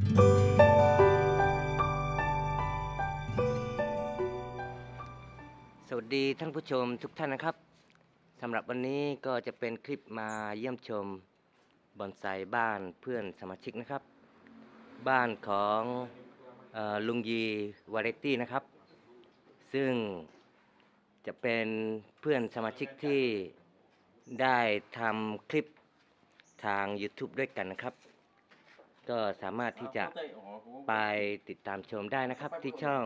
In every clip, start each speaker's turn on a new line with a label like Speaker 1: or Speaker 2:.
Speaker 1: สวัสดีท่านผู้ชมทุกท่านนะครับสำหรับวันนี้ก็จะเป็นคลิปมาเยี่ยมชมบอนไซบ้านเพื่อนสมาชิกนะครับ บ้านของออลุงยีวาไรตี้นะครับ ซึ่งจะเป็นเพื่อนสมาชิกที่ได้ทำคลิปทาง YouTube ด้วยกันนะครับ ก็สามารถที่จะไปติดตามชมได้นะครับ ที่ช่อง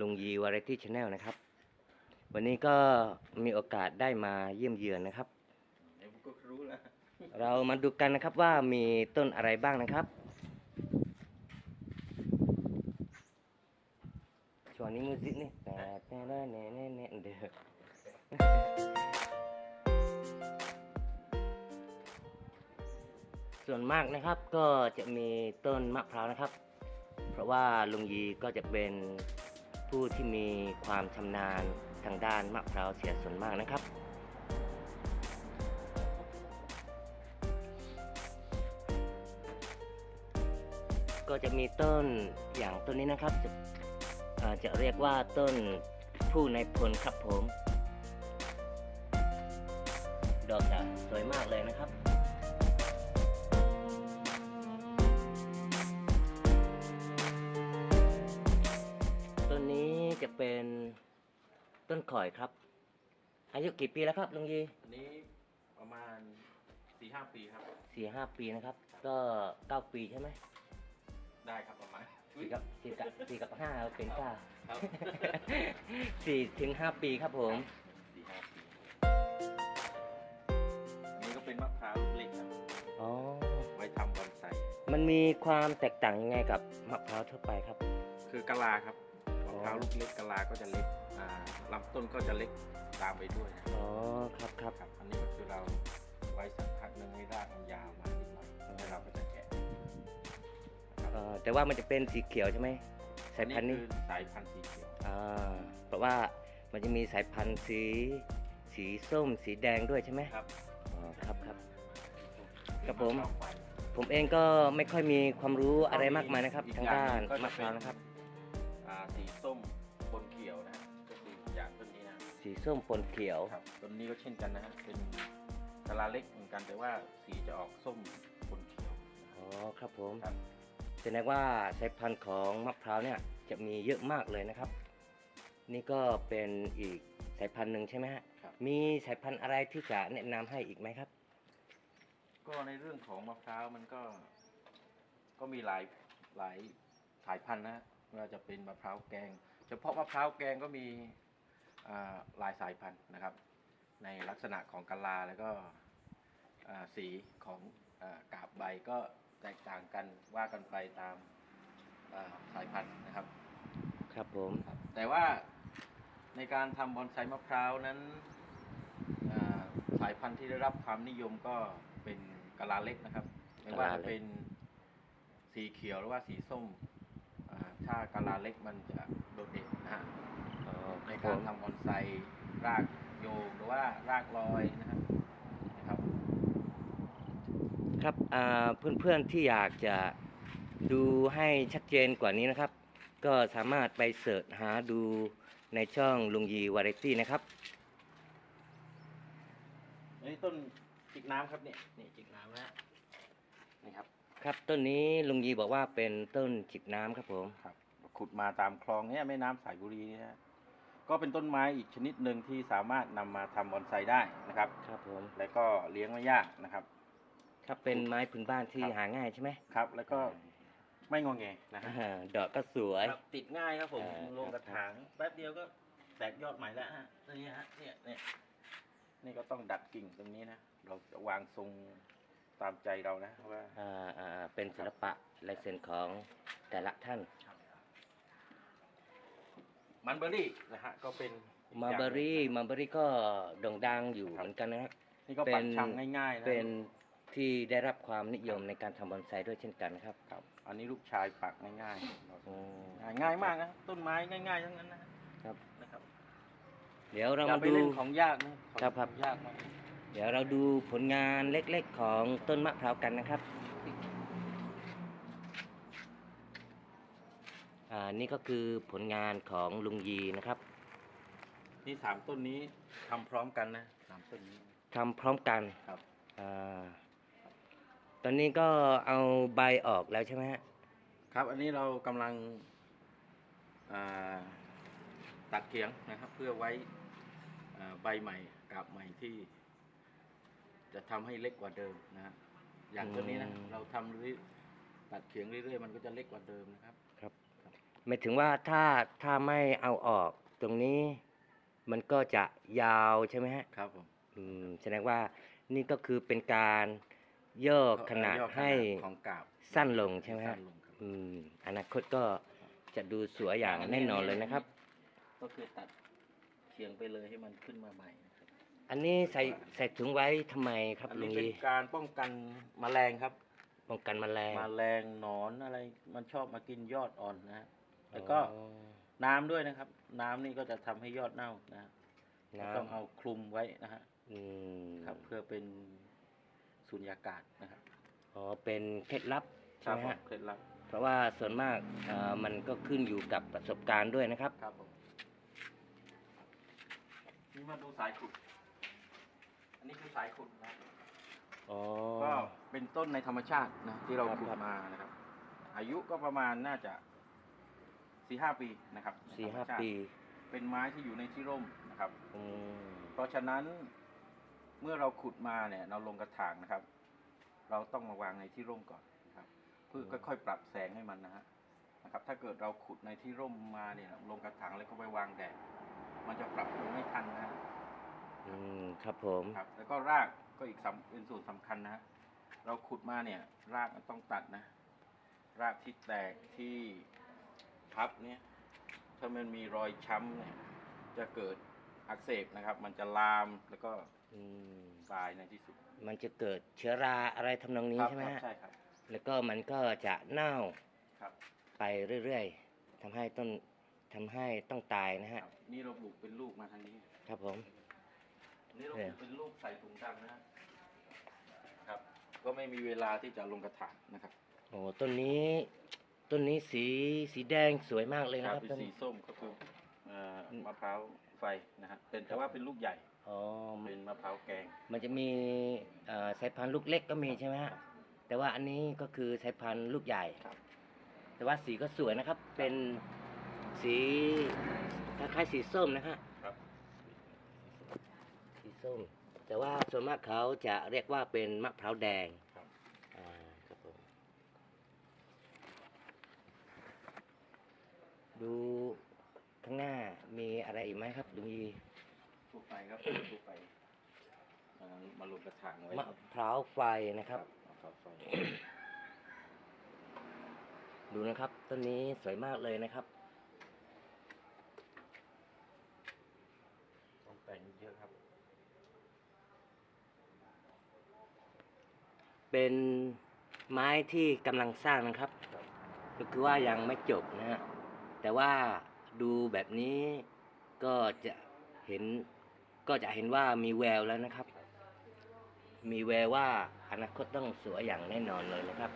Speaker 1: ลุงยีวาไรตี้ชาแนลนะครับ วันนี้ก็มีโอกาสได้มาเยี่ยมเยือนนะครับ
Speaker 2: เรา
Speaker 1: มาดูกันนะครับว่ามีต้นอะไรบ้างนะครับช่วงนี้มูสินี่แต่แต่แน่แน่แน่แน่เด้อ ส่วนมากนะครับก็จะมีต้นมะพร้าวนะครับ เพราะว่าลุงยีก็จะเป็นผู้ที่มีความชำนาญทางด้านมะพร้าวเสียส่วนมากนะครับก็จะมีต้นอย่างต้นนี้นะครับจะเอ่อจะเรียกว่าต้นผู้ในพลครับผม ดอกจะสวยมากเลยนะครับ เป็นต้นข่อยครับ อายุกี่ปีแล้วครับลุงยี
Speaker 2: อันนี้ประมาณสี่ห้าปีครับ
Speaker 1: สี่ห้าปีนะครับ ก็เก้าปีใช่ไหม
Speaker 2: ได้ครับประมาณ
Speaker 1: สี่กับสี่กับสี่กับห้าเป็นเก้า
Speaker 2: ครับ
Speaker 1: สี่ถึงห้าปีครับผม
Speaker 2: สี่ห้าปีอันนี้ก็เป็นมะพร้าวลูกเล็กครับ
Speaker 1: อ๋อ
Speaker 2: ไว้ทำบอนไซ
Speaker 1: มันมีความแตกต่างยังไงกับมะพร้าวทั่วไปครับ
Speaker 2: คือกะลาครับ มะพร้าวลูกเล็กกะลาก็จะเล็กอ่าลำต้นก็จะเล็กตามไปด้วยนะ
Speaker 1: อ๋อครับครับ
Speaker 2: ครับอันนี้ก็คือเราไว้สักพักหนึงให้รากมันยาวมานิดหน่อยแล้วเราก็จะแกะ
Speaker 1: เอ่อแต่ว่ามันจะเป็นสีเขียวใช่ไหมสายพันธุ์นี้
Speaker 2: คือสายพันธุ์สีเขียว
Speaker 1: อ่าเพราะว่ามันจะมีสายพันธุ์สีสีส้มสีแดงด้วยใช่ไหม
Speaker 2: ครับ
Speaker 1: อ๋อครับครับ ครับผมะ
Speaker 2: พาวไฟ
Speaker 1: ผมเองก็ไม่ค่อยมีความรู้อะไรมากมายนะครับ
Speaker 2: อีก
Speaker 1: ทาง
Speaker 2: อย่
Speaker 1: ด้าน
Speaker 2: หงก็
Speaker 1: มะ
Speaker 2: จะ
Speaker 1: พร้าว
Speaker 2: เป็
Speaker 1: นะครับ สีส้มปนเขียว
Speaker 2: ครับต้นนี้ก็เช่นกันนะฮะเป็นกะลาเล็กเหมือนกันแต่ว่าสีจะออกส้มบนเขียว
Speaker 1: อ๋อครับผม
Speaker 2: ครับ
Speaker 1: แสดงว่าสายพันธุ์ของมะพร้าวเนี่ยจะมีเยอะมากเลยนะครับ นี่ก็เป็นอีกสายพันธุ์หนึ่งใช่ไหมฮะ
Speaker 2: ครับ
Speaker 1: มีสายพันธุ์อะไรที่จะแนะนำให้อีกไหมครับ
Speaker 2: ก็ในเรื่องของมะพร้าวมันก็ก็มีหลายหลายสายพันธุ์นะฮะไม่ว่าจะเป็นมะพร้าวแกง เฉพาะมะพร้าวแกงก็มีอ่าห ลายสายพันธุ์นะครับ ในลักษณะของกะลาแล้วก็อ่าสีของอากาบใบก็แตกต่างกันว่ากันไปตามอ่าสายพันธุ์นะครับ
Speaker 1: ครับผม
Speaker 2: ครับแต่ว่าในการทำบอนไซมะพร้าวนั้นอ่าสายพันธุ์ที่ได้รับความนิยมก็เป็นกะลาเล็กนะครับไม่ว่าจะเป็นสีเขียวหรือว่าสีส้มอ่าถ้ากะลาเล็กมันจะโดดเด่นนะฮะ
Speaker 1: อ๋อค
Speaker 2: ใน
Speaker 1: รับผ
Speaker 2: การ
Speaker 1: ม
Speaker 2: ทำบอนไซรากโยงหรือว่ารากลอยนะครับนะครับ
Speaker 1: ครับอ่าเพื่อนๆที่อยากจะดูให้ชัดเจนกว่านี้นะครับ ก็สามารถไปเสิร์ชหาดูในช่องลุงยีวาไรตี้นะครับ
Speaker 2: อันนี้ต้นจิกน้ำครับเนี่ยนี่จิกน้ำนะฮะนี่ครับ
Speaker 1: ครับต้นนี้ลุงยีบอกว่าเป็นต้นจิกน้ำครับผม
Speaker 2: ครับขุดมาตามคลองเนี่ยแม่น้ำสายบุรีเนี่ยนะ ก็เป็นต้นไม้อีกชนิดหนึ่งที่สามารถนำมาทำบอนไซได้นะครับ
Speaker 1: ครับผม
Speaker 2: แล้วก็เลี้ยงไม่ยากนะครับ
Speaker 1: ครับเป็นไม้พื้นบ้านที่
Speaker 2: ครับ
Speaker 1: หาง่ายใช่ไหม
Speaker 2: ครับ แล้วก็ไม่งอแงนะฮะ
Speaker 1: อ่าดอกก็สวย
Speaker 2: ครับติดง่ายครับผม
Speaker 1: อ่า
Speaker 2: ลงกระถางแป๊บเดียวก็แตกยอดใหม่แล้วฮะนี่ฮะเนี่ยเนี่ยนี่ก็ต้องดัดกิ่งตรงนี้นะเราจะวางทรงตามใจเรานะว่า
Speaker 1: อ่าอ่าเป็นศิลปะลายเซ็นของแต่ละท่าน
Speaker 2: มันเบอรี่นะฮะก็เป็นอีก
Speaker 1: มา
Speaker 2: ย่ง
Speaker 1: เบอรี่
Speaker 2: หนึ่ง
Speaker 1: มาเบอรี่ก็โด่งดังอยู่
Speaker 2: ครับ
Speaker 1: เหมือนกันนะครับ
Speaker 2: นี่ก็
Speaker 1: เป็
Speaker 2: ปัก
Speaker 1: น
Speaker 2: ชำง่ายๆนะ
Speaker 1: เป็นที่ได้รับความนิยมในการทำบอนไซด้วยเช่นกันนะครับ
Speaker 2: ครับ อันนี้ลูกชายปักง่ายๆ
Speaker 1: อืม
Speaker 2: ง่ายง่ายมากนะต้นไม้ง่ายๆทั้งนั้นนะครับ นะครับ
Speaker 1: เดี๋ยวเรา
Speaker 2: อย่า
Speaker 1: มา
Speaker 2: ไป
Speaker 1: ดู
Speaker 2: เล่นของยากนะของ
Speaker 1: ครับครับ
Speaker 2: ยากมาก
Speaker 1: เดี๋ยวเราดูผลงานเล็กๆของต้นมะพร้าวกันนะครับ อ่านี่ก็คือผลงานของลุงยีนะครับ
Speaker 2: นี่สามต้นนี้ทำพร้อมกันนะสามต้นนี้
Speaker 1: ทำพร้อมกัน
Speaker 2: ครับ
Speaker 1: อาตอนนี้ก็เอาใบออกแล้วใช่ไหมฮะ
Speaker 2: ครับ อันนี้เรากำลังอ่าตัดเขียงนะครับ เพื่อไว้อ่าใบใหม่กาบใหม่ที่ จะทำให้เล็กกว่าเดิมนะฮะอย่างตัวนี้นะ
Speaker 1: อืม
Speaker 2: เราทำเรื่อยตัดเขียงเรื่อยๆมันก็จะเล็กกว่าเดิมนะครับ
Speaker 1: หมายถึงว่าถ้าถ้าไม่เอาออกตรงนี้ มันก็จะยาวใช่ไหมฮะ
Speaker 2: ครับผม
Speaker 1: อืมแสดงว่านี่ก็คือเป็นการย่อขนาด
Speaker 2: ย่อข
Speaker 1: ให้
Speaker 2: ของกาบ
Speaker 1: สั้นลงใช่ไหมฮะ
Speaker 2: สั้นลงครับ
Speaker 1: อืมอนาคตก็จะดูสวยอย่างแน่นอนเลยนะครับ
Speaker 2: ก็คือตัดเขียงไปเลยให้มันขึ้นมาใหม่นะครับ
Speaker 1: อันนี้ใส่ใส่ถุงไว้ทำไมครับ
Speaker 2: อัน
Speaker 1: ลุ
Speaker 2: นี้
Speaker 1: ง
Speaker 2: เป็น
Speaker 1: ยี
Speaker 2: การป้องกันแมลงครับ
Speaker 1: ป้องกันแมลง
Speaker 2: แมลงหนอนอะไร มันชอบมากินยอดอ่อนนะฮะ แล้วก็
Speaker 1: อ๋อ
Speaker 2: น้ำด้วยนะครับ น้ำนี่ก็จะทำให้ยอดเน่านะฮะ
Speaker 1: น้
Speaker 2: ต้องเอาคลุมไว้นะฮะำ
Speaker 1: อืม
Speaker 2: ครับ เพื่อเป็นสุญญากาศนะครับ
Speaker 1: อ๋อเป็นเคล็ดลับใช่ไหม
Speaker 2: ผ
Speaker 1: ฮะ
Speaker 2: เคล็ดลับ
Speaker 1: เพราะว่าส่วนมากเอ่อมันก็ขึ้นอยู่กับประสบการณ์ด้วยนะครับ
Speaker 2: ครับผมนี่มาดูสายขุด อันนี้คือสายขุดนะ
Speaker 1: อ๋อ
Speaker 2: ก็เป็นต้นในธรรมชาตินะที่เรา
Speaker 1: ครับ
Speaker 2: ขุด
Speaker 1: ครับ
Speaker 2: มานะครับ อายุก็ประมาณน่าจะ สี่ห้าปีนะครับ
Speaker 1: สี่ห้า
Speaker 2: ในธรรมชติ
Speaker 1: ปี
Speaker 2: เป็นไม้ที่อยู่ในที่ร่มนะครับ
Speaker 1: อืม
Speaker 2: เพราะฉะนั้นเมื่อเราขุดมาเนี่ย เราลงกระถางนะครับ เราต้องมาวางในที่ร่มก่อนนะครับ เพื่อค่อยๆปรับแสงให้มันนะฮะนะครับ ถ้าเกิดเราขุดในที่ร่มมาเนี่ย ลงกระถางแล้วก็ไปวางแดดมันจะปรับตัวไม่ทันนะฮะ
Speaker 1: อืมครับผม
Speaker 2: ครับ แล้วก็รากก็อีกสำเป็นส่วนสำคัญนะฮะเราขุดมาเนี่ย รากมันต้องตัดนะ รากที่แตกที่ พับเนี่ยถ้ามันมีรอยช้ำเนี่ยจะเกิดอักเสบนะครับ มันจะลามแล้วก็
Speaker 1: อืม
Speaker 2: ตายในที่สุด
Speaker 1: มันจะเกิดเชื้อราอะไรทำนองนี้
Speaker 2: ครับ
Speaker 1: ใช่ไหม
Speaker 2: ครับ
Speaker 1: ฮะ
Speaker 2: ใช่ครับ
Speaker 1: แล้วก็มันก็จะเน่า
Speaker 2: ครับ
Speaker 1: ไปเรื่อยๆทำให้ต้นทำให้ต้องตายนะ
Speaker 2: ค
Speaker 1: ฮะ
Speaker 2: รับ นี่เราปลูกเป็นลูกมาทางนี้
Speaker 1: ครับผม
Speaker 2: นี่เรา
Speaker 1: เอ
Speaker 2: ป
Speaker 1: อ
Speaker 2: ลูกเป็นลูกใส่ถุงดำนะฮะครับ ก็ไม่มีเวลาที่จะลงกระถางนะครับ
Speaker 1: โอ้ต้นนี้ ต้นนี้สีสีแดงสวยมากเลย
Speaker 2: ค
Speaker 1: นะ
Speaker 2: รับ
Speaker 1: ครับ
Speaker 2: เป็น
Speaker 1: ต้น
Speaker 2: สีส้มก็คือเอ่อมะพร้าวไฟนะฮะเป็นแต่ว่าเป็นลูกใหญ่
Speaker 1: อ๋อ
Speaker 2: เป็นมะพร้าวแกง
Speaker 1: มันจะมีเอ่อสายพันธุ์ลูกเล็กก็มีใช่ไหมฮะแต่ว่าอันนี้ก็คือสายพันธุ์ลูกใหญ่
Speaker 2: ครับ
Speaker 1: แต่ว่าสีก็สวยนะครับ เป็นสีคล้ายๆสีส้มนะฮะ
Speaker 2: ครับ
Speaker 1: สีส้มแต่ว่าส่วนมากเขาจะเรียกว่าเป็นมะพร้าวแดง
Speaker 2: ครับ
Speaker 1: อ่าครับผม ดูข้างหน้ามีอะไรอีกไหมครับลุงยี
Speaker 2: ทั่วไปครับทั่วไปเอ่อมาลงกระถางไว้
Speaker 1: มะพร้าวไฟนะครับ
Speaker 2: มะพร้าวไฟ
Speaker 1: ดูนะครับต้นนี้สวยมากเลยนะครับ
Speaker 2: ต้องแต่งเยอะครับ
Speaker 1: เป็นไม้ที่กำลังสร้างนะครับ
Speaker 2: ครับ
Speaker 1: ก็คือว่ายังไม่จบนะฮะ แต่ว่าดูแบบนี้ก็จะเห็นก็จะเห็นว่ามีแววแล้วนะครับ มีแววว่าอนาคตต้องสวยอย่างแน่นอนเลยนะครับ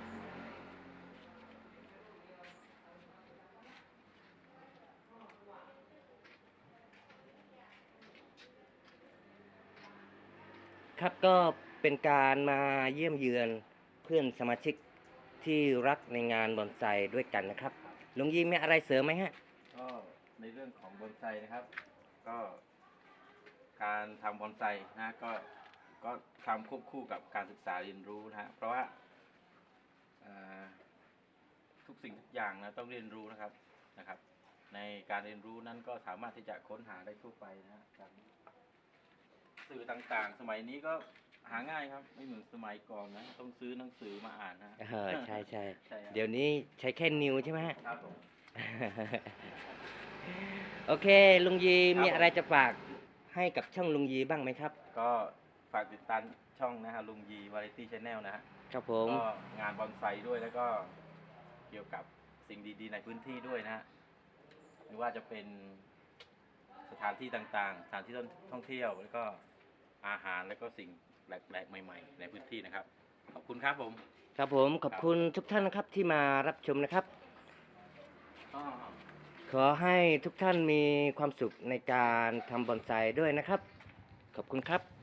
Speaker 1: ครับก็เป็นการมาเยี่ยมเยือนเพื่อนสมาชิกที่รักในงานบอนไซด้วยกันนะครับ ลุงยีมีอะไรเสริมไหมฮะ
Speaker 2: ก็ในเรื่องของบอนไซนะครับ ก็การทำบอนไซนะก็ก็ทำควบคู่กับการศึกษาเรียนรู้นะฮะเพราะว่าเอ่อทุกสิ่งทุกอย่างนะต้องเรียนรู้นะครับนะครับ ในการเรียนรู้นั้นก็สามารถที่จะค้นหาได้ทั่วไปนะฮะจากสื่อต่างๆ สมัยนี้ก็ หาง่ายครับ ไม่เหมือนสมัยก่อนนะ ต้องซื้อหนังสือมาอ่านนะฮะ
Speaker 1: เออใช่ใช่
Speaker 2: ใช่ครับ
Speaker 1: เดี๋ยวนี้ใช้แค่นิ้วใช่ไหมฮะ
Speaker 2: ครับผม
Speaker 1: โอเค ลุงยี
Speaker 2: ครับ
Speaker 1: มีอะไรจะฝากให้กับช่องลุงยีบ้างไหมครับ
Speaker 2: ก็ฝากติดตามช่องนะฮะลุงยีวาไรตี้ชาแนลนะฮะ
Speaker 1: ครับผม
Speaker 2: ก็งานบอนไซด้วยแล้วก็เกี่ยวกับสิ่งดีๆ ในพื้นที่ด้วยนะฮะไม่ว่าจะเป็นสถานที่ต่างๆ สถานที่ท่องเที่ยวแล้วก็อาหารแล้วก็สิ่ง แปลกๆใหม่ ๆ ในพื้นที่นะครับ ขอบคุณครับผม
Speaker 1: ครับผมขอบคุณทุกท่านนะครับที่มารับชมนะครับ
Speaker 2: อ๋อ
Speaker 1: ขอให้ทุกท่านมีความสุขในการทำบอนไซด้วยนะครับ ขอบคุณครับ